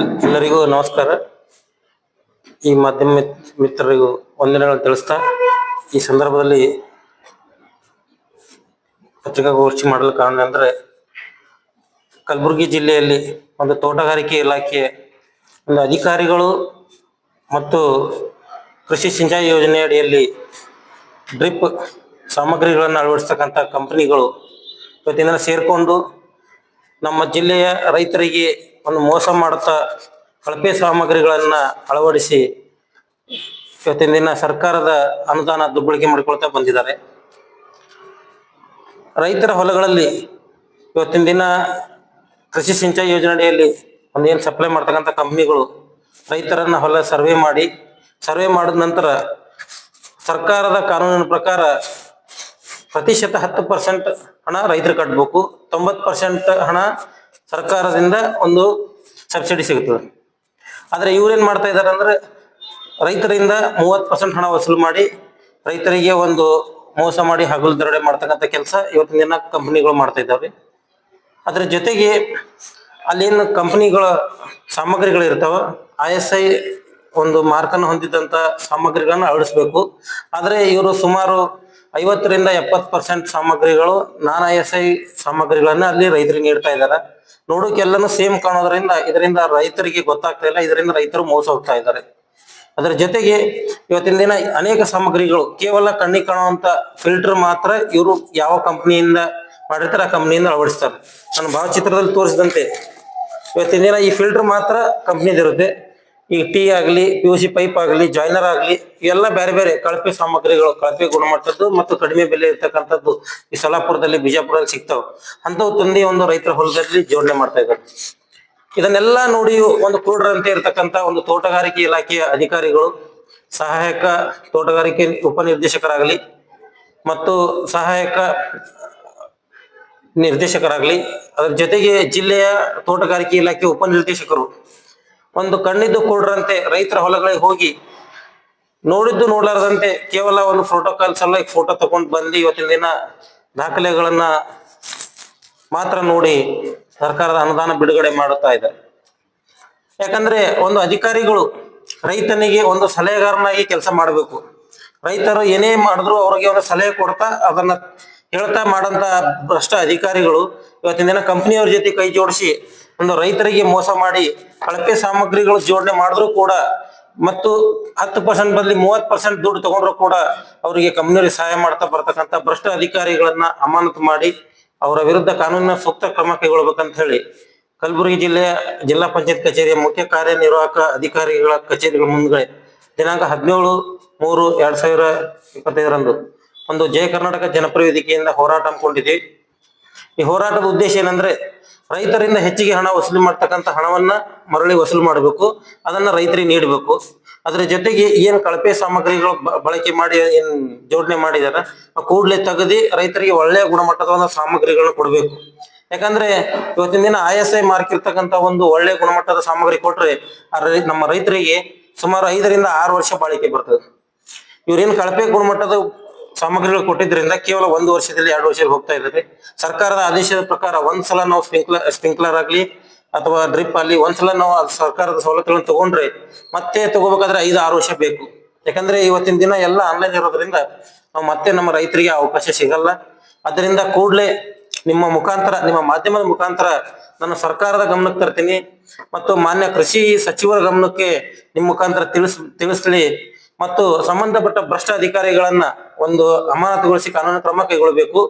L- ಎಲ್ಲರಿಗೂ ನಮಸ್ಕಾರ. ಈ ಮಾಧ್ಯಮ ಮಿತ್- ಮಿತ್ರರಿಗೂ ವಂದನೆಗಳನ್ನು ತಿಳಿಸ್ತಾ, ಈ ಸಂದರ್ಭದಲ್ಲಿ ಪತ್ರಿಕಾಗೋಷ್ಠಿ ಮಾಡಲು ಕಾರಣ ಅಂದರೆ ಕಲಬುರಗಿ ಜಿಲ್ಲೆಯಲ್ಲಿ ಒಂದು ತೋಟಗಾರಿಕೆ ಇಲಾಖೆ ಒಂದು ಅಧಿಕಾರಿಗಳು ಮತ್ತು ಕೃಷಿ ಸಿಂಚಾಯಿ ಯೋಜನೆ ಅಡಿಯಲ್ಲಿ ಡ್ರಿಪ್ ಸಾಮಗ್ರಿಗಳನ್ನು ಅಳವಡಿಸ್ತಕ್ಕಂಥ ಕಂಪನಿಗಳು ಇವತ್ತಿನ ಸೇರಿಕೊಂಡು ನಮ್ಮ ಜಿಲ್ಲೆಯ ರೈತರಿಗೆ ಒಂದು ಮೋಸ ಮಾಡುತ್ತಾ ಕಳಪೆ ಸಾಮಗ್ರಿಗಳನ್ನ ಅಳವಡಿಸಿ ಇವತ್ತಿನ ದಿನ ಸರ್ಕಾರದ ಅನುದಾನ ದುರ್ಬಳಕೆ ಮಾಡಿಕೊಳ್ತಾ ಬಂದಿದ್ದಾರೆ. ರೈತರ ಹೊಲಗಳಲ್ಲಿ ಇವತ್ತಿನ ದಿನ ಕೃಷಿ ಸಿಂಚಾಯಿ ಯೋಜನೆ ಅಡಿಯಲ್ಲಿ ಒಂದೇನು ಸಪ್ಲೈ ಮಾಡ್ತಕ್ಕಂಥ ಕಂಪ್ನಿಗಳು ರೈತರನ್ನ ಹೊಲ ಸರ್ವೆ ಮಾಡಿ ಸರ್ವೆ ಮಾಡಿದ ನಂತರ ಸರ್ಕಾರದ ಕಾನೂನಿನ ಪ್ರಕಾರ ಪ್ರತಿಶತ ಹತ್ತು ಪರ್ಸೆಂಟ್ ಹಣ ರೈತರು ಕಟ್ಟಬೇಕು, ತೊಂಬತ್ತು ಪರ್ಸೆಂಟ್ ಹಣ ಸರ್ಕಾರದಿಂದ ಒಂದು ಸಬ್ಸಿಡಿ ಸಿಗುತ್ತದೆ. ಆದರೆ ಇವರೇನು ಮಾಡ್ತಾ ಇದ್ದಾರೆ ಅಂದ್ರೆ ರೈತರಿಂದ ಮೂವತ್ತು ಪರ್ಸೆಂಟ್ ಹಣ ವಸೂಲು ಮಾಡಿ ರೈತರಿಗೆ ಒಂದು ಮೋಸ ಮಾಡಿ ಹಗಲು ದರೋಡೆ ಮಾಡ್ತಕ್ಕಂಥ ಕೆಲಸ ಇವತ್ತಿನ ದಿನ ಕಂಪ್ನಿಗಳು ಮಾಡ್ತಾ ಇದ್ದಾವೆ ಅದರ ಜೊತೆಗೆ ಅಲ್ಲೇನು ಕಂಪ್ನಿಗಳ ಸಾಮಗ್ರಿಗಳು ಇರ್ತಾವ, ಐ ಎಸ್ ಐ ಒಂದು ಮಾರ್ಕನ್ನು ಹೊಂದಿದಂತ ಸಾಮಗ್ರಿಗಳನ್ನ ಅಳಿಸ್ಬೇಕು ಆದ್ರೆ ಇವರು ಸುಮಾರು ಐವತ್ತರಿಂದ ಎಪ್ಪತ್ತು ಪರ್ಸೆಂಟ್ ಸಾಮಗ್ರಿಗಳು ನಾನ್ ಎಸ್ ಐ ಸಾಮಗ್ರಿಗಳನ್ನ ಅಲ್ಲಿ ರೈತರಿಗೆ ನೀಡ್ತಾ ಇದ್ದಾರೆ. ಎಲ್ಲಾನು ಸೇಮ್ ಕಾಣೋದ್ರಿಂದ ಇದರಿಂದ ರೈತರಿಗೆ ಗೊತ್ತಾಗ್ತಾ ಇಲ್ಲ, ಇದರಿಂದ ರೈತರು ಮೋಸ ಹೋಗ್ತಾ ಇದ್ದಾರೆ. ಅದರ ಜೊತೆಗೆ ಇವತ್ತಿನ ದಿನ ಅನೇಕ ಸಾಮಗ್ರಿಗಳು, ಕೇವಲ ಕಣ್ಣಿಗೆ ಕಾಣುವಂತ ಫಿಲ್ಟರ್ ಮಾತ್ರ ಇವರು ಯಾವ ಕಂಪ್ನಿಯಿಂದ ಮಾಡಿರ್ತಾರೆ, ಆ ಕಂಪ್ನಿಯಿಂದ ಅಳವಡಿಸ್ತಾರೆ. ನಾನು ಭಾವಚಿತ್ರದಲ್ಲಿ ತೋರಿಸಿದಂತೆ, ಇವತ್ತಿನ ದಿನ ಈ ಫಿಲ್ಟರ್ ಮಾತ್ರ ಕಂಪ್ನಿದಿರುತ್ತೆ ಈಗ ಟೀ ಆಗಲಿ ಪಿ ಯು ಸಿ ಪೈಪ್ ಆಗಲಿ ಜಾಯ್ನರ್ ಆಗಲಿ ಎಲ್ಲ ಬೇರೆ ಬೇರೆ ಕಳಪೆ ಸಾಮಗ್ರಿಗಳು, ಕಳಪೆ ಗುಣಮಟ್ಟದ್ದು ಮತ್ತು ಕಡಿಮೆ ಬೆಲೆ ಇರ್ತಕ್ಕಂಥದ್ದು ಈ ಸೊಲ್ಲಾಪುರದಲ್ಲಿ ಬಿಜಾಪುರದಲ್ಲಿ ಸಿಗ್ತಾವೆ. ತಂದು ಒಂದು ರೈತರ ಹೊಲದಲ್ಲಿ ಜೋಡಣೆ ಮಾಡ್ತಾ ಇದ್ದಾರೆ. ಇದನ್ನೆಲ್ಲ ನೋಡಿ ಒಂದು ಕ್ರೂಢರಂತೆ ಇರತಕ್ಕಂತ ಒಂದು ತೋಟಗಾರಿಕೆ ಇಲಾಖೆಯ ಅಧಿಕಾರಿಗಳು, ಸಹಾಯಕ ತೋಟಗಾರಿಕೆ ಉಪನಿರ್ದೇಶಕರಾಗಲಿ ಮತ್ತು ಸಹಾಯಕ ನಿರ್ದೇಶಕರಾಗಲಿ, ಅದರ ಜೊತೆಗೆ ಜಿಲ್ಲೆಯ ತೋಟಗಾರಿಕೆ ಇಲಾಖೆ ಉಪನಿರ್ದೇಶಕರು ಒಂದು ಕಣ್ಣಿದ್ದು ಕೊಡ್ರಂತೆ ರೈತರ ಹೊಲಗಳಿಗೆ ಹೋಗಿ ನೋಡಿದ್ದು ನೋಡಲಾರದಂತೆ ಕೇವಲ ಒಂದು ಪ್ರೋಟೋಕಾಲ್ ಸಲುವಾಗಿ ಫೋಟೋ ತಗೊಂಡು ಬಂದು ಇವತ್ತಿನ ದಿನ ದಾಖಲೆಗಳನ್ನ ಮಾತ್ರ ನೋಡಿ ಸರ್ಕಾರದ ಅನುದಾನ ಬಿಡುಗಡೆ ಮಾಡುತ್ತಾ ಇದ್ದಾರೆ. ಯಾಕಂದ್ರೆ ಒಂದು ಅಧಿಕಾರಿಗಳು ರೈತನಿಗೆ ಒಂದು ಸಲಹೆಗಾರನಾಗಿ ಕೆಲಸ ಮಾಡಬೇಕು. ರೈತರು ಏನೇ ಮಾಡಿದ್ರು ಅವ್ರಿಗೆ ಒಂದು ಸಲಹೆ ಕೊಡ್ತಾ ಅದನ್ನ ಹೇಳ್ತಾ ಮಾಡಂತ ಭ್ರಷ್ಟ ಅಧಿಕಾರಿಗಳು ಇವತ್ತಿನ ದಿನ ಕಂಪ್ನಿಯವ್ರ ಜೊತೆ ಕೈ ಜೋಡಿಸಿ ಒಂದು ರೈತರಿಗೆ ಮೋಸ ಮಾಡಿ ಕಳಪೆ ಸಾಮಗ್ರಿಗಳು ಜೋಡಣೆ ಮಾಡಿದ್ರು ಕೂಡ ಮತ್ತು ಹತ್ತು ಪರ್ಸೆಂಟ್ ಬದಲಿ ಮೂವತ್ ಪರ್ಸೆಂಟ್ ದುಡ್ಡು ತಗೊಂಡ್ರು ಕೂಡ ಅವರಿಗೆ ಕಂಪನಿಯವ್ರಿಗೆ ಸಹಾಯ ಮಾಡ್ತಾ ಬರ್ತಕ್ಕಂಥ ಭ್ರಷ್ಟ ಅಧಿಕಾರಿಗಳನ್ನ ಅಮಾನತು ಮಾಡಿ ಅವರ ವಿರುದ್ಧ ಕಾನೂನಿನ ಸೂಕ್ತ ಕ್ರಮ ಕೈಗೊಳ್ಬೇಕಂತ ಹೇಳಿ ಕಲಬುರಗಿ ಜಿಲ್ಲೆಯ ಜಿಲ್ಲಾ ಪಂಚಾಯತ್ ಕಚೇರಿಯ ಮುಖ್ಯ ಕಾರ್ಯನಿರ್ವಾಹಕ ಅಧಿಕಾರಿಗಳ ಕಚೇರಿಗಳ ಮುಂದೆ ದಿನಾಂಕ ಹದಿನೇಳು ಮೂರು ಎರಡ್ ಸಾವಿರ ಇಪ್ಪತ್ತೈದರಂದು ಒಂದು ಜಯ ಕರ್ನಾಟಕ ಜನಪ್ರಿಯ ವೇದಿಕೆಯಿಂದ ಹೋರಾಟ ಹಮ್ಮಿಕೊಂಡಿದ್ದೀವಿ ಈ ಹೋರಾಟದ ಉದ್ದೇಶ ಏನಂದ್ರೆ ರೈತರಿಂದ ಹೆಚ್ಚಿಗೆ ಹಣ ವಸೂಲಿ ಮಾಡ್ತಕ್ಕಂಥ ಹಣವನ್ನ ಮರಳಿ ವಸೂಲು ಮಾಡಬೇಕು, ಅದನ್ನ ರೈತರಿಗೆ ನೀಡಬೇಕು. ಅದರ ಜೊತೆಗೆ ಏನ್ ಕಳಪೆ ಸಾಮಗ್ರಿಗಳು ಬಳಕೆ ಮಾಡಿ ಏನ್ ಜೋಡಣೆ ಮಾಡಿದಾರ ಕೂಡಲೇ ತೆಗೆದಿ ರೈತರಿಗೆ ಒಳ್ಳೆಯ ಗುಣಮಟ್ಟದ ಒಂದು ಸಾಮಗ್ರಿಗಳನ್ನ ಕೊಡಬೇಕು. ಯಾಕಂದ್ರೆ ಇವತ್ತಿನ ದಿನ ಐ ಐ ಮಾರ್ಕ್ ಇರ್ತಕ್ಕಂಥ ಒಂದು ಒಳ್ಳೆ ಗುಣಮಟ್ಟದ ಸಾಮಗ್ರಿ ಕೊಟ್ರೆ ನಮ್ಮ ರೈತರಿಗೆ ಸುಮಾರು ಐದರಿಂದ ಆರು ವರ್ಷ ಬಾಳಿಕೆ ಬರ್ತದೆ. ಇವ್ರೇನ್ ಕಳಪೆ ಗುಣಮಟ್ಟದ ಸಾಮಗ್ರಿಗಳು ಕೊಟ್ಟಿದ್ರಿಂದ ಕೇವಲ ಒಂದು ವರ್ಷದಲ್ಲಿ ಎರಡು ವರ್ಷದಲ್ಲಿ ಹೋಗ್ತಾ ಇದ್ದಾರೆ ಸರ್ಕಾರದ ಆದೇಶದ ಪ್ರಕಾರ ಒಂದ್ಸಲ ನಾವು ಸ್ಪ್ರಿಂಕ್ಲರ್ ಸ್ಪ್ರಿಂಕ್ಲರ್ ಆಗಲಿ ಅಥವಾ ಡ್ರಿಪ್ ಅಲ್ಲಿ ಒಂದ್ಸಲ ನಾವು ಸರ್ಕಾರದ ಸವಲತ್ತುಗಳನ್ನು ತಗೊಂಡ್ರೆ ಮತ್ತೆ ತಗೋಬೇಕಾದ್ರೆ ಐದು, ಆರು ವರ್ಷ ಬೇಕು. ಯಾಕಂದ್ರೆ ಇವತ್ತಿನ ದಿನ ಎಲ್ಲ ಆನ್ಲೈನ್ ಇರೋದ್ರಿಂದ ನಾವು ಮತ್ತೆ ನಮ್ಮ ರೈತರಿಗೆ ಅವಕಾಶ ಸಿಗಲ್ಲ. ಅದರಿಂದ ಕೂಡಲೇ ನಿಮ್ಮ ಮುಖಾಂತರ, ನಿಮ್ಮ ಮಾಧ್ಯಮದ ಮುಖಾಂತರ ನಾನು ಸರ್ಕಾರದ ಗಮನಕ್ಕೆ ತರ್ತೀನಿ. ಮತ್ತು ಮಾನ್ಯ ಕೃಷಿ ಸಚಿವರ ಗಮನಕ್ಕೆ ನಿಮ್ಮ ಮುಖಾಂತರ ತಿಳಿಸ್, ತಿಳಿಸ್ಲಿ. ಮತ್ತು ಸಂಬಂಧಪಟ್ಟ ಭ್ರಷ್ಟ ಅಧಿಕಾರಿಗಳನ್ನ ಒಂದು ಅಮಾನತುಗೊಳಿಸಿ ಕಾನೂನು ಕ್ರಮ ಕೈಗೊಳ್ಳಬೇಕು.